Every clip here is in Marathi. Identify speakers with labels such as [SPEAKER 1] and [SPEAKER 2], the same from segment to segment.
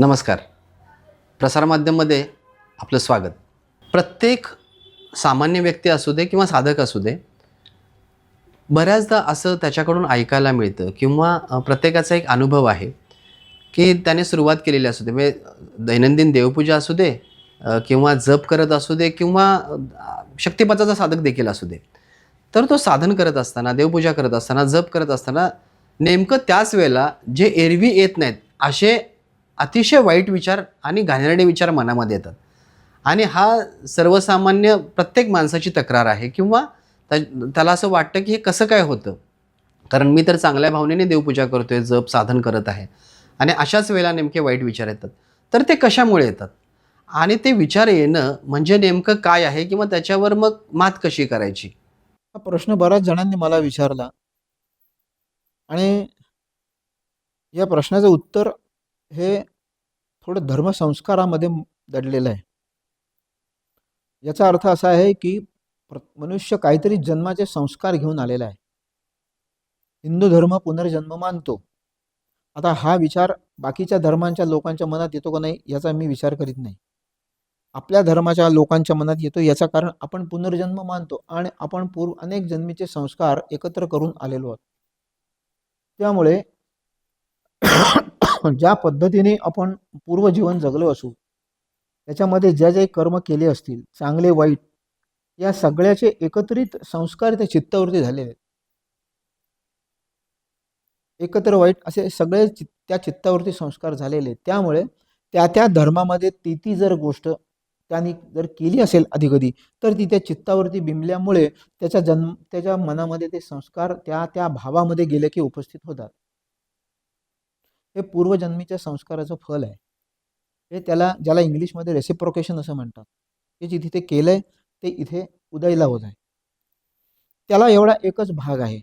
[SPEAKER 1] नमस्कार. प्रसारमाध्यममध्ये आपलं स्वागत. प्रत्येक सामान्य व्यक्ती असू दे किंवा साधक असू दे बऱ्याचदा असं त्याच्याकडून ऐकायला मिळतं किंवा प्रत्येकाचा एक अनुभव आहे की त्याने सुरुवात केलेली असू दे म्हणजे दैनंदिन देवपूजा असू दे किंवा जप करत असू दे किंवा शक्तिपथाचा साधक देखील असू दे. तर तो साधन करत असताना देवपूजा करत असताना जप करत असताना नेमकं त्याच वेळेला जे एरवी येत नाहीत असे अतिशय वाईट विचार आणि घाणेरडे विचार मनामध्ये येतात. आणि हा सर्वसामान्य प्रत्येक माणसाची तक्रार आहे किंवा त्या त्याला असं वाटतं की हे कसं काय होतं? कारण मी तर चांगल्या भावनेने देवपूजा करतो आहे जप साधन करत आहे. आणि अशाच वेळेला नेमके वाईट विचार येतात. तर ते कशामुळे येतात? आणि ते विचार येणं म्हणजे नेमकं काय आहे किंवा त्याच्यावर मग मात कशी करायची?
[SPEAKER 2] हा प्रश्न बऱ्याच जणांनी मला विचारला. आणि या प्रश्नाचं उत्तर हे थोडं धर्मसंस्कारामध्ये दडलेलं आहे. याचा अर्थ असा आहे की प्र मनुष्य काहीतरी जन्माचे संस्कार घेऊन आलेला आहे. हिंदू धर्म पुनर्जन्म मानतो. आता हा विचार बाकीच्या धर्मांच्या लोकांच्या मनात येतो का नाही याचा मी विचार करीत नाही. आपल्या धर्माच्या लोकांच्या मनात येतो याचा कारण आपण पुनर्जन्म मानतो आणि आपण पूर्व अनेक जन्मीचे संस्कार एकत्र करून आलेलो आहोत. त्यामुळे ज्या पद्धतीने आपण पूर्वजीवन जगलो असू त्याच्यामध्ये ज्या जे कर्म केले असतील चांगले वाईट या सगळ्याचे एकत्रित संस्कार त्या चित्तावरती झालेले आहेत. एकत्र वाईट असे सगळे त्या चित्तावरती संस्कार झालेले आहेत. त्यामुळे त्या त्या धर्मामध्ये ती ती जर गोष्ट त्यांनी जर केली असेल अधिकधी तर ती त्या चित्तावरती बिंबल्यामुळे त्याच्या जन्म त्याच्या मनामध्ये ते संस्कार त्या त्या भावामध्ये गेले की उपस्थित होतात. हे पूर्वजन्मीच्या संस्काराचं फल आहे. हे त्याला ज्याला इंग्लिशमध्ये रेसिप्रोकेशन असं म्हणतात. हे जे तिथे केलं आहे ते इथे उदयला होत आहे. त्याला एवढा एकच भाग आहे.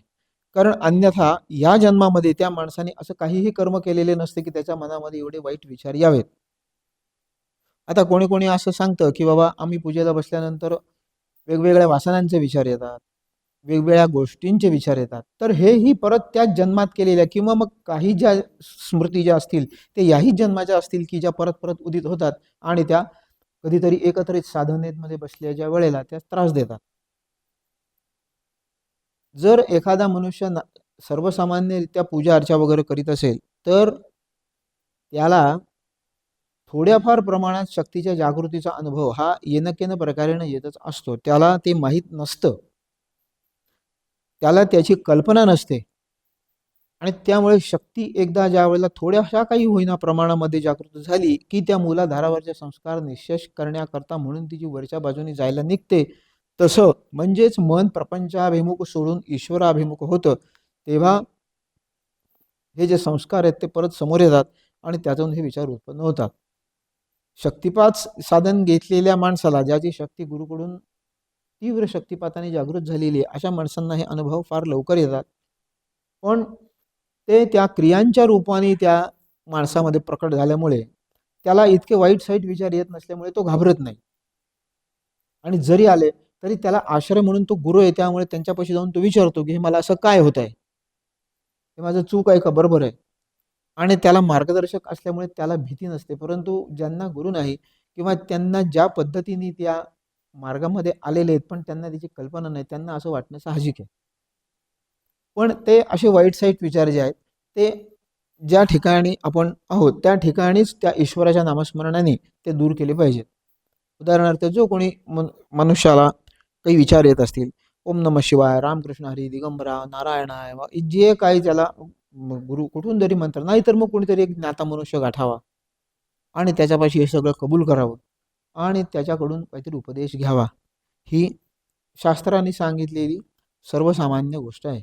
[SPEAKER 2] कारण अन्यथा या जन्मामध्ये त्या माणसाने असं काहीही कर्म केलेले नसते की त्याच्या मनामध्ये एवढे वाईट विचार यावेत. आता कोणी कोणी असं सांगतं की बाबा आम्ही पूजेला बसल्यानंतर वेगवेगळ्या वासनांचे विचार येतात. वेगवेगळ्या गोष्टींचे विचार येतात. तर हेही परत त्याच जन्मात केलेल्या किंवा मग काही ज्या स्मृती ज्या असतील ते याही जन्माच्या असतील की ज्या परत परत उदित होतात आणि त्या कधीतरी एकत्रित साधनेमध्ये बसल्याच्या वेळेला त्या त्रास देतात. जर एखादा मनुष्य सर्वसामान्यरित्या पूजा अर्चा वगैरे करीत असेल तर त्याला थोड्याफार प्रमाणात शक्तीच्या जागृतीचा अनुभव हा येणकेनं प्रकारेनं येतच असतो. त्याला ते माहीत नसतं. त्याला त्याची कल्पना नसते. आणि त्यामुळे शक्ती एकदा ज्या वेळेला थोड्याशा काही होईना प्रमाणामध्ये जागृत झाली की त्या मुलाधारावरचे संस्कार निशेष करण्याकरता म्हणून तिची वरच्या बाजूने जायला निघते. तसं म्हणजेच मन प्रपंचाभिमुख सोडून ईश्वराभिमुख होतं. तेव्हा हे जे संस्कार आहेत ते परत समोर येतात आणि त्यातून हे विचार उत्पन्न होतात. शक्तिपात साधन घेतलेल्या माणसाला ज्याची शक्ती गुरुकडून तीव्र शक्तिपाताने जागृत झालेली आहे. अशा माणसांना हे अनुभव फार लवकर येतात. पण ते त्या क्रियांच्या रूपाने त्या माणसामध्ये प्रकट झाल्यामुळे त्याला इतके वाईट साईट विचार येत नसल्यामुळे तो घाबरत नाही. आणि जरी आले तरी त्याला आश्रय म्हणून तो गुरु आहे त्यामुळे त्यांच्यापाशी जाऊन तो विचारतो की हे मला असं काय होत आहे? हे माझं चूक आहे का? बरोबर आहे. आणि त्याला मार्गदर्शक असल्यामुळे त्याला भीती नसते. परंतु ज्यांना गुरु नाही किंवा त्यांना ज्या पद्धतीने त्या मार्गामध्ये आलेले आहेत पण त्यांना त्याची कल्पना नाही. त्यांना असं वाटणं साहजिक आहे. पण ते असे वाईट साईट विचार जे आहेत ते ज्या ठिकाणी आपण आहोत त्या ठिकाणीच त्या ईश्वराच्या नामस्मरणाने ते दूर केले पाहिजेत. उदाहरणार्थ जो कोणी मन मनुष्याला काही विचार येत असतील ओम नम शिवाय रामकृष्ण हरी दिगंबरा नारायणाय जे काही त्याला गुरु कुठून तरी म्हणतात नाहीतर मग कोणीतरी एक ज्ञाता मनुष्य गाठावा आणि त्याच्यापाशी हे सगळं कबूल करावं. आणि त्याच्याकडून काहीतरी उपदेश घ्यावा. ही शास्त्राने सांगितलेली सर्वसामान्य गोष्ट आहे.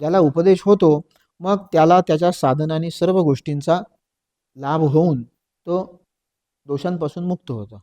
[SPEAKER 2] ज्याला उपदेश होतो मग त्याला त्याच्या साधनाने सर्व गोष्टींचा लाभ होऊन तो दोषांपासून मुक्त होतो.